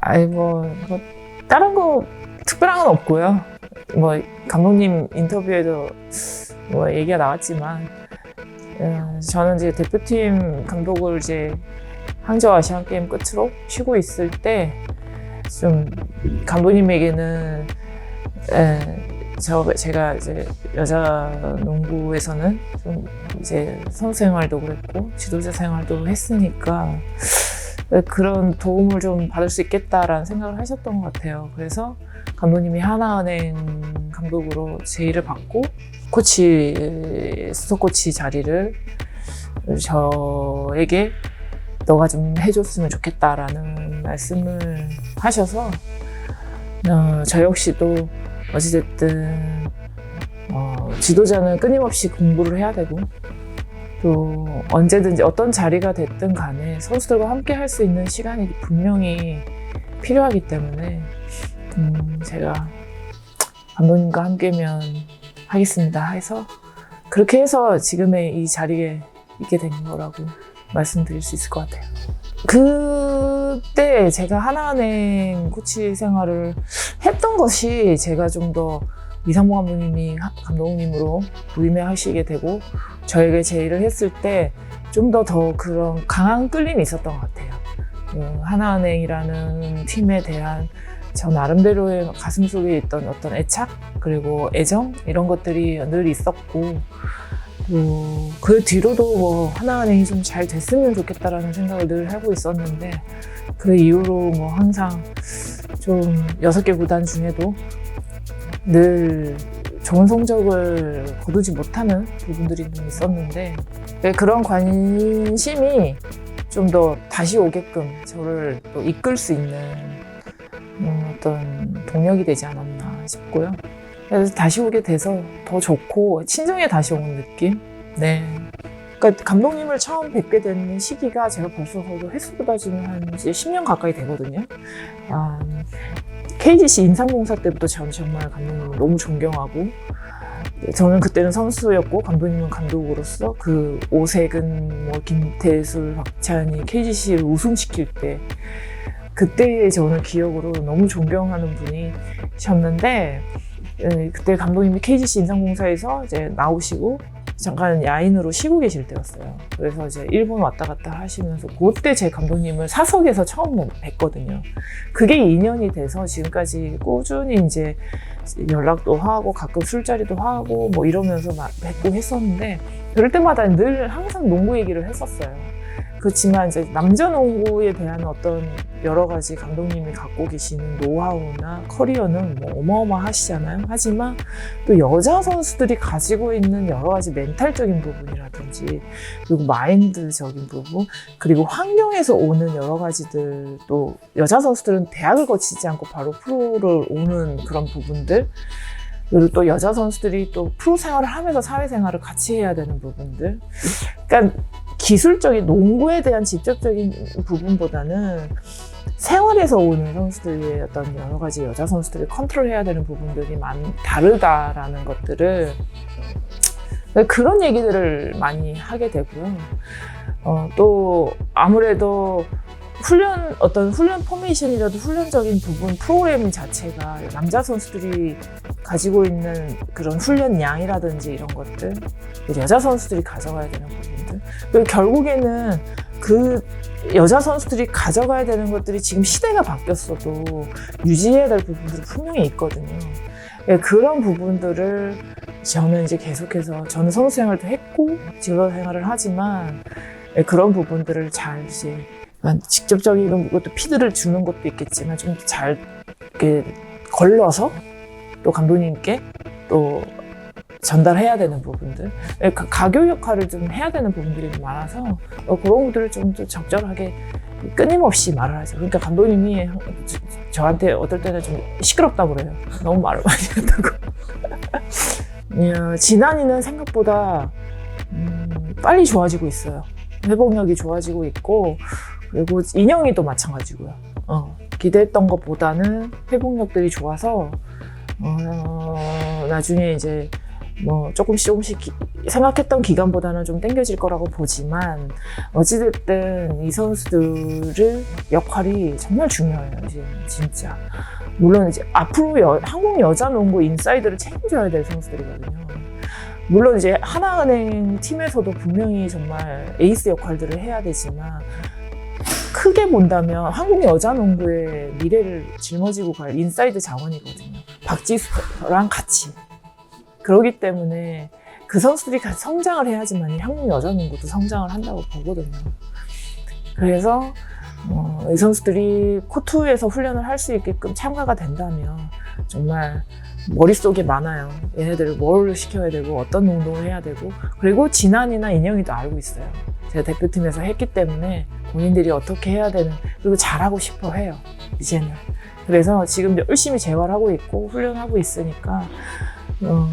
아이 뭐, 뭐 다른 거 특별한 건 없고요. 뭐 감독님 인터뷰에도 뭐 얘기가 나왔지만 어, 저는 이제 대표팀 감독을 이제 항저우 아시안 게임 끝으로 쉬고 있을 때 좀 감독님에게는 에, 저 제가 이제 여자 농구에서는 좀 이제 선수 생활도 그랬고 지도자 생활도 했으니까 그런 도움을 좀 받을 수 있겠다라는 생각을 하셨던 것 같아요. 그래서 감독님이 하나은행 감독으로 제의를 받고 코치 수석 코치 자리를 저에게 너가 좀 해줬으면 좋겠다라는 말씀을 하셔서 어, 저 역시도 어찌됐든 어, 지도자는 끊임없이 공부를 해야 되고 또 언제든지 어떤 자리가 됐든 간에 선수들과 함께 할 수 있는 시간이 분명히 필요하기 때문에 음, 제가 감독님과 함께면 하겠습니다 해서 그렇게 해서 지금의 이 자리에 있게 된 거라고 말씀드릴 수 있을 것 같아요. 그때 제가 하나은행 코치 생활을 했던 것이 제가 좀 더 이상모 감독님이 하- 감독님으로 부임하시게 되고 저에게 제의를 했을 때 좀 더 더 그런 강한 끌림이 있었던 것 같아요. 그 하나은행이라는 팀에 대한 저 나름대로의 가슴 속에 있던 어떤 애착 그리고 애정 이런 것들이 늘 있었고 또그 뒤로도 뭐 하나은행이 좀 잘 됐으면 좋겠다라는 생각을 늘 하고 있었는데 그 이후로 뭐 항상 좀 여섯 개 구단 중에도 늘 좋은 성적을 거두지 못하는 부분들이 좀 있었는데 네, 그런 관심이 좀 더 다시 오게끔 저를 또 이끌 수 있는 음, 어떤 동력이 되지 않았나 싶고요. 그래서 다시 오게 돼서 더 좋고 친정에 다시 온 느낌. 네. 그러니까 감독님을 처음 뵙게 된 시기가 제가 벌써 거의 횟수로 따지면 한 이제 10년 가까이 되거든요. 아, KGC 인상공사 때부터 저는 정말 감독님을 너무 존경하고 저는 그때는 선수였고 감독님은 감독으로서 그 오색은 뭐 김태술, 박찬희, KGC를 우승시킬 때 그때의 저는 기억으로 너무 존경하는 분이셨는데 에, 그때 감독님이 KGC 인상공사에서 이제 나오시고 잠깐 야인으로 쉬고 계실 때였어요. 그래서 이제 일본 왔다 갔다 하시면서 그때 제 감독님을 사석에서 처음 뵀거든요. 그게 인연이 돼서 지금까지 꾸준히 이제 연락도 하고 가끔 술자리도 하고 뭐 이러면서 막 뵙고 했었는데 그럴 때마다 늘 항상 농구 얘기를 했었어요. 그렇지만 이제 남자 농구에 대한 어떤 여러 가지 감독님이 갖고 계시는 노하우나 커리어는 뭐 어마어마하시잖아요. 하지만 또 여자 선수들이 가지고 있는 여러 가지 멘탈적인 부분이라든지 그리고 마인드적인 부분 그리고 환경에서 오는 여러 가지들 또 여자 선수들은 대학을 거치지 않고 바로 프로를 오는 그런 부분들 그리고 또 여자 선수들이 또 프로 생활을 하면서 사회 생활을 같이 해야 되는 부분들 그러니까 기술적인 농구에 대한 직접적인 부분보다는 생활에서 오는 선수들의 어떤 여러 가지 여자 선수들이 컨트롤해야 되는 부분들이 많 다르다라는 것들을 그런 얘기들을 많이 하게 되고요. 어, 또 아무래도 훈련 어떤 훈련 포메이션이라도 훈련적인 부분 프로그램 자체가 남자 선수들이 가지고 있는 그런 훈련 양이라든지 이런 것들 여자 선수들이 가져가야 되는 부분 들 그리고 결국에는 그 여자 선수들이 가져가야 되는 것들이 지금 시대가 바뀌었어도 유지해야 될 부분들이 분명히 있거든요. 예, 그런 부분들을 저는 이제 계속해서 저는 선수 생활도 했고 지도 생활을 하지만 예, 그런 부분들을 잘 이제 직접적인 것도 피드를 주는 것도 있겠지만 좀 잘 걸러서 또 감독님께 또 전달해야 되는 부분들 예, 가- 가교 역할을 좀 해야 되는 부분들이 좀 많아서 어, 그런 것들을 좀, 좀 적절하게 끊임없이 말을 하죠. 그러니까 감독님이 저- 저한테 어떨 때는 좀 시끄럽다고 그래요. 너무 말을 많이 한다고. 어, 지난이는 생각보다 음, 빨리 좋아지고 있어요. 회복력이 좋아지고 있고 그리고 인형이도 마찬가지고요. 어, 기대했던 것보다는 회복력들이 좋아서 어, 나중에 이제 뭐 조금씩 조금씩 기- 생각했던 기간보다는 좀 땡겨질 거라고 보지만 어찌됐든 이 선수들을 역할이 정말 중요해요. 이제 진짜. 물론 이제 앞으로 여- 한국 여자 농구 인사이드를 책임져야 될 선수들이거든요. 물론 이제 하나은행 팀에서도 분명히 정말 에이스 역할들을 해야 되지만 크게 본다면 한국 여자 농구의 미래를 짊어지고 갈 인사이드 자원이거든요. 박지수랑 같이. 그러기 때문에 그 선수들이 성장을 해야지만 이 한국 여자 농구도 성장을 한다고 보거든요. 그래서 어, 이 선수들이 코트에서 훈련을 할 수 있게끔 참가가 된다면 정말 머릿속에 많아요. 얘네들을 뭘 시켜야 되고 어떤 운동을 해야 되고 그리고 진한이나 인영이도 알고 있어요. 제가 대표팀에서 했기 때문에 본인들이 어떻게 해야 되는 그리고 잘하고 싶어 해요. 이제는. 그래서 지금 열심히 재활하고 있고 훈련하고 있으니까 어,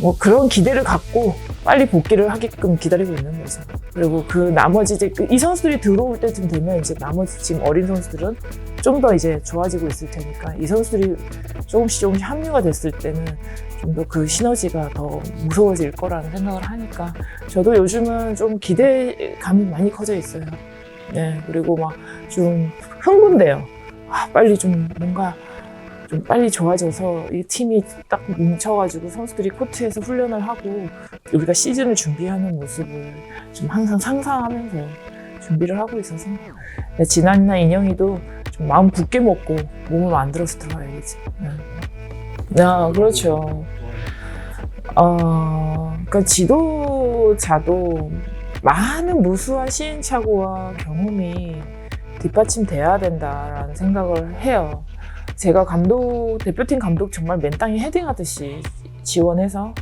뭐 그런 기대를 갖고 빨리 복귀를 하게끔 기다리고 있는 거죠. 그리고 그 나머지 이제 그이 선수들이 들어올 때쯤 되면 이제 나머지 지금 어린 선수들은 좀 더 이제 좋아지고 있을 테니까 이 선수들이 조금씩 조금씩 합류가 됐을 때는 좀 더 그 시너지가 더 무서워질 거라는 생각을 하니까 저도 요즘은 좀 기대감이 많이 커져 있어요. 네, 그리고 막 좀 흥분돼요. 아, 빨리 좀 뭔가 좀 빨리 좋아져서 이 팀이 딱 뭉쳐가지고 선수들이 코트에서 훈련을 하고 우리가 시즌을 준비하는 모습을 좀 항상 상상하면서 준비를 하고 있어서 네, 진한이나 인영이도 좀 마음 굳게 먹고 몸을 만들어서 들어가야겠지. 네. 아, 그렇죠. 어, 그러니까 지도자도 많은 무수한 시행착오와 경험이 뒷받침돼야 된다라는 생각을 해요. 제가 감독, 대표팀 감독 정말 맨땅에 헤딩하듯이 지원해서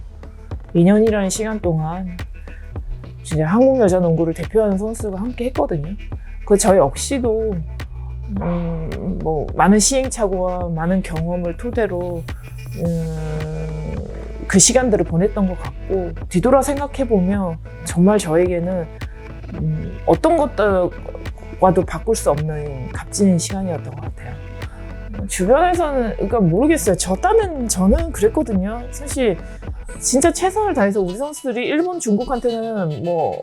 2년이라는 시간 동안 진짜 한국 여자 농구를 대표하는 선수가 함께 했거든요. 그 저 역시도 음, 뭐 많은 시행착오와 많은 경험을 토대로 음, 그 시간들을 보냈던 것 같고 뒤돌아 생각해 보면 정말 저에게는 음, 어떤 것과도 바꿀 수 없는 값진 시간이었던 것 같아요. 주변에서는 그러니까 모르겠어요. 저 딴은 저는 그랬거든요. 사실 진짜 최선을 다해서 우리 선수들이 일본, 중국한테는 뭐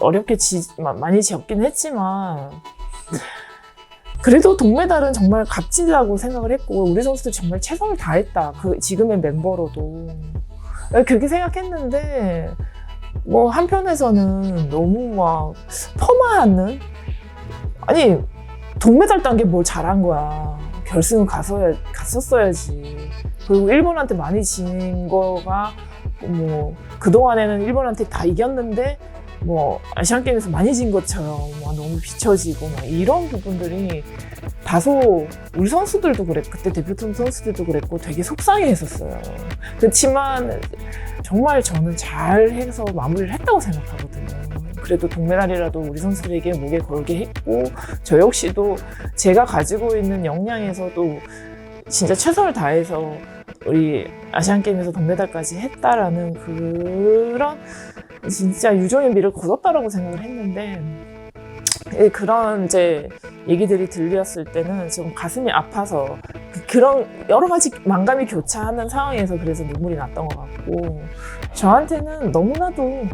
어렵게 지, 마- 많이 졌긴 했지만 그래도 동메달은 정말 값지다고 생각을 했고 우리 선수들 정말 최선을 다했다. 그 지금의 멤버로도 그렇게 생각했는데 뭐 한편에서는 너무 막 퍼마하는 아니 동메달 딴 게 뭘 잘한 거야. 결승은 가서야 갔었어야지. 그리고 일본한테 많이 진 거가 뭐 그동안에는 일본한테 다 이겼는데 뭐 아시안 게임에서 많이 진 것처럼 막 너무 비춰지고 막 이런 부분들이 다소 우리 선수들도 그랬 그때 대표팀 선수들도 그랬고 되게 속상해했었어요. 그렇지만 정말 저는 잘해서 마무리를 했다고 생각하거든요. 그래도 동메달이라도 우리 선수들에게 목에 걸게 했고 저 역시도 제가 가지고 있는 역량에서도 진짜 최선을 다해서 우리 아시안 게임에서 동메달까지 했다라는 그런 진짜 유종의 미를 거뒀다라고 생각을 했는데 예, 그런 이제 얘기들이 들렸을 때는 좀 가슴이 아파서 그- 그런 여러 가지 만감이 교차하는 상황에서 그래서 눈물이 났던 것 같고 저한테는 너무나도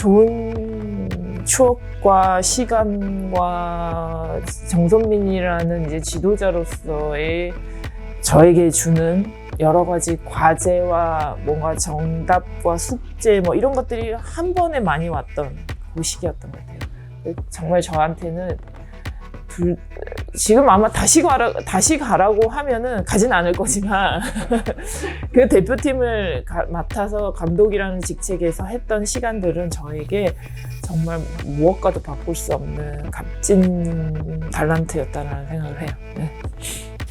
좋은 추억과 시간과 정선민이라는 이제 지도자로서의 저에게 주는 여러 가지 과제와 뭔가 정답과 숙제 뭐 이런 것들이 한 번에 많이 왔던 그 시기였던 것 같아요. 정말 저한테는 불- 지금 아마 다시 가라 다시 가라고 하면은 가진 않을 거지만 그 대표팀을 가- 맡아서 감독이라는 직책에서 했던 시간들은 저에게 정말 무엇과도 바꿀 수 없는 값진 달란트였다라는 생각을 해요. 네.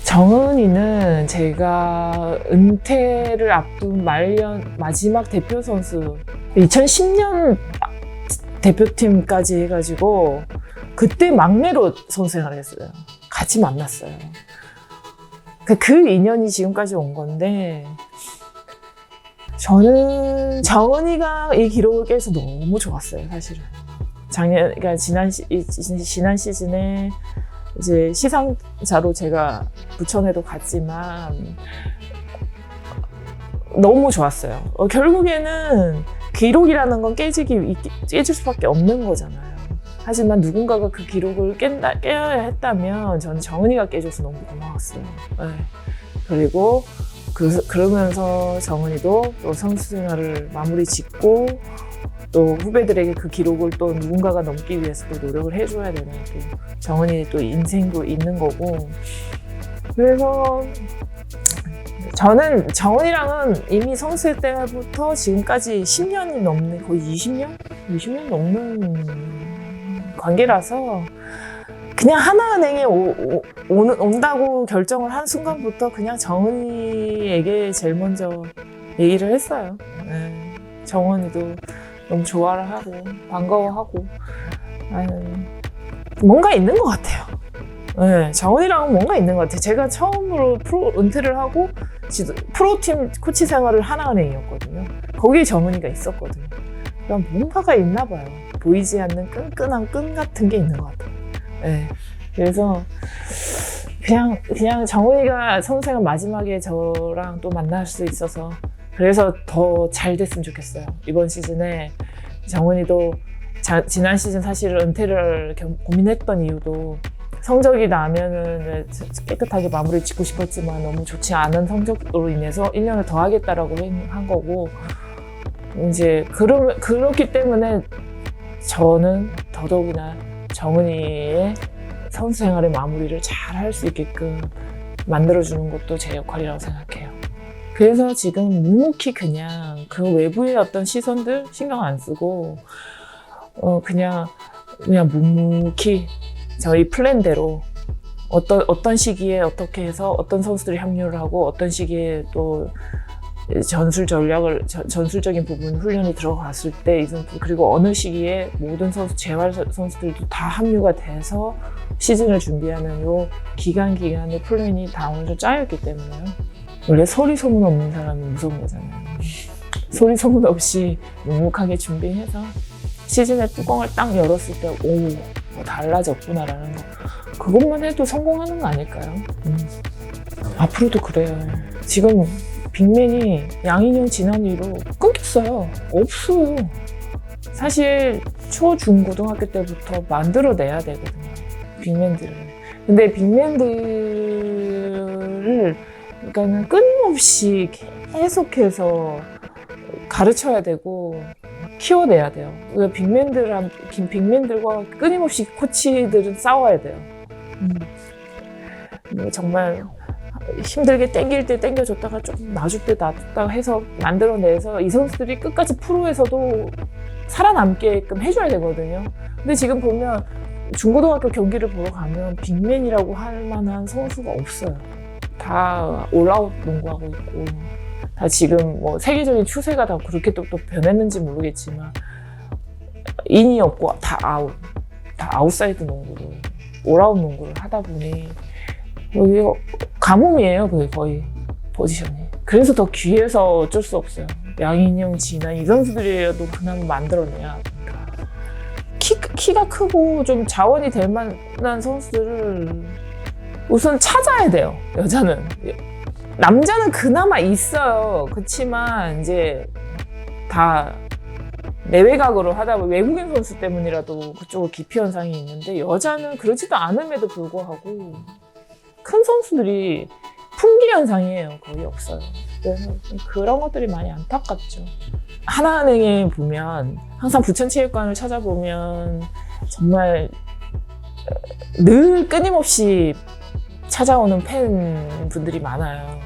정은이는 제가 은퇴를 앞둔 말년 마지막 대표 선수 2010년 대표팀까지 해가지고 그때 막내로 선생을 했어요. 같이 만났어요. 그, 그 인연이 지금까지 온 건데 저는 정은이가 이 기록을 깨서 너무 좋았어요, 사실은. 작년, 그러니까 지난 시, 지난 시즌에 이제 시상자로 제가 부천에도 갔지만 너무 좋았어요. 어, 결국에는 기록이라는 건 깨지기 깨질 수밖에 없는 거잖아요. 하지만 누군가가 그 기록을 깬다, 깨야 했다면 저는 정은이가 깨줘서 너무 고마웠어요. 네. 그리고 그, 그러면서 정은이도 또 선수 생활을 마무리 짓고 또 후배들에게 그 기록을 또 누군가가 넘기 위해서 또 노력을 해줘야 되는 또 정은이 또 인생도 있는 거고 그래서 저는 정은이랑은 이미 선수 때부터 지금까지 10년이 넘는 거의 20년? 20년 넘는 관계라서 그냥 하나은행에 오, 오, 온다고 결정을 한 순간부터 그냥 정은이에게 제일 먼저 얘기를 했어요. 네. 정은이도 너무 좋아를 하고 반가워하고 뭔가 있는 것 같아요. 네, 정은이랑은 뭔가 있는 것 같아요. 제가 처음으로 프로 은퇴를 하고 프로팀 코치 생활을 하나은행이었거든요. 거기에 정은이가 있었거든요. 그럼 뭔가가 있나 봐요. 보이지 않는 끈끈한 끈 같은 게 있는 것 같아요. 네. 그래서 그냥 그냥 정은이가 선생님 마지막에 저랑 또 만날 수 있어서 그래서 더 잘 됐으면 좋겠어요. 이번 시즌에 정은이도 자- 지난 시즌 사실 은퇴를 겸- 고민했던 이유도 성적이 나면은 깨끗하게 마무리 짓고 싶었지만 너무 좋지 않은 성적으로 인해서 1년을 더 하겠다라고 한 거고 이제 그러, 그렇기 때문에 저는 더더욱이나 정은이의 선수 생활의 마무리를 잘 할 수 있게끔 만들어주는 것도 제 역할이라고 생각해요. 그래서 지금 묵묵히 그냥 그 외부의 어떤 시선들 신경 안 쓰고 어 그냥 그냥 묵묵히 저희 플랜대로 어떤 어떤 시기에 어떻게 해서 어떤 선수들이 합류를 하고 어떤 시기에 또 전술 전략을 저- 전술적인 부분 훈련이 들어갔을 때 그리고 어느 시기에 모든 선수 재활 선- 선수들도 다 합류가 돼서 시즌을 준비하는 요 기간 기간의 플랜이 다 어느 정도 짜였기 때문에요. 원래 소리 소문 없는 사람이 무서운 거잖아요. 소리 소문 없이 묵묵하게 준비해서 시즌의 뚜껑을 딱 열었을 때 오, 뭐 달라졌구나라는 거. 그것만 해도 성공하는 거 아닐까요? 음. 앞으로도 그래요. 지금 빅맨이 양인영 지난 이후로 끊겼어요. 없어요. 사실 초, 중, 고등학교 때부터 만들어내야 되거든요. 빅맨들을. 근데 빅맨들을 그러니까는 끊임없이 계속해서 가르쳐야 되고 키워내야 돼요. 그 빅맨들한 긴 빅맨들과 끊임없이 코치들은 싸워야 돼요. 음. 뭐 정말 힘들게 땡길 때 땡겨줬다가 조금 놔줄 때 놔줬다가 해서 만들어내서 이 선수들이 끝까지 프로에서도 살아남게끔 해줘야 되거든요. 근데 지금 보면 중고등학교 경기를 보러 가면 빅맨이라고 할 만한 선수가 없어요. 다 올라웃 농구하고 있고 다 지금 뭐 세계적인 추세가 다 그렇게 또, 또 변했는지 모르겠지만 인이 없고 다 아웃 다 아웃사이드 농구를 올아웃 농구를 하다 보니 여기 가뭄이에요 그게 거의 포지션이. 그래서 더 귀해서 어쩔 수 없어요. 양인영, 진아 이 선수들이라도 그나마 만들어내야 키, 키가 크고 좀 자원이 될 만한 선수들을 우선 찾아야 돼요 여자는. 남자는 그나마 있어요. 그렇지만 이제 다 내외각으로 하다 보면 외국인 선수 때문이라도 그쪽으로 기피 현상이 있는데 여자는 그러지도 않음에도 불구하고 큰 선수들이 품귀 현상이에요. 거의 없어요. 그래서 그런 것들이 많이 안타깝죠. 하나은행에 보면 항상 부천체육관을 찾아보면 정말 늘 끊임없이 찾아오는 팬분들이 많아요.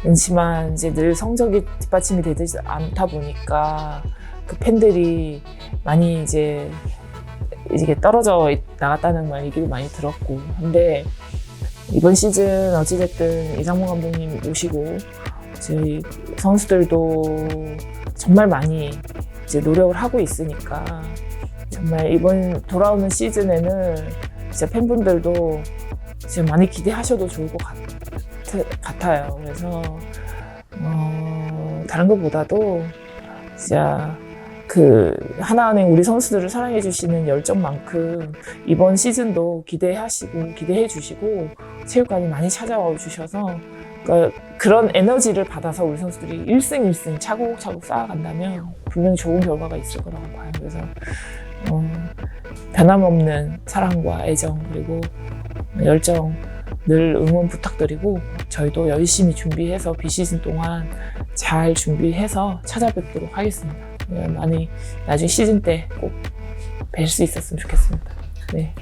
그렇지만 이제 늘 성적이 뒷받침이 되지 않다 보니까 그 팬들이 많이 이제 이게 떨어져 있- 나갔다는 말 얘기도 많이 들었고 근데 이번 시즌 어찌됐든 이상문 감독님 오시고 저희 선수들도 정말 많이 이제 노력을 하고 있으니까 정말 이번 돌아오는 시즌에는 진짜 팬분들도 지금 많이 기대하셔도 좋을 것 같, 같아요. 그래서 어, 다른 것보다도 진짜 그 하나은행 우리 선수들을 사랑해 주시는 열정만큼 이번 시즌도 기대하시고 기대해 주시고 체육관이 많이 찾아와 주셔서 그러니까 그런 에너지를 받아서 우리 선수들이 1승 1승 차곡차곡 쌓아간다면 분명히 좋은 결과가 있을 거라고 봐요. 그래서 어, 변함없는 사랑과 애정 그리고 열정 늘 응원 부탁드리고 저희도 열심히 준비해서 비시즌 동안 잘 준비해서 찾아뵙도록 하겠습니다. 네, 많이 나중에 시즌 때 꼭 뵐 수 있었으면 좋겠습니다. 네.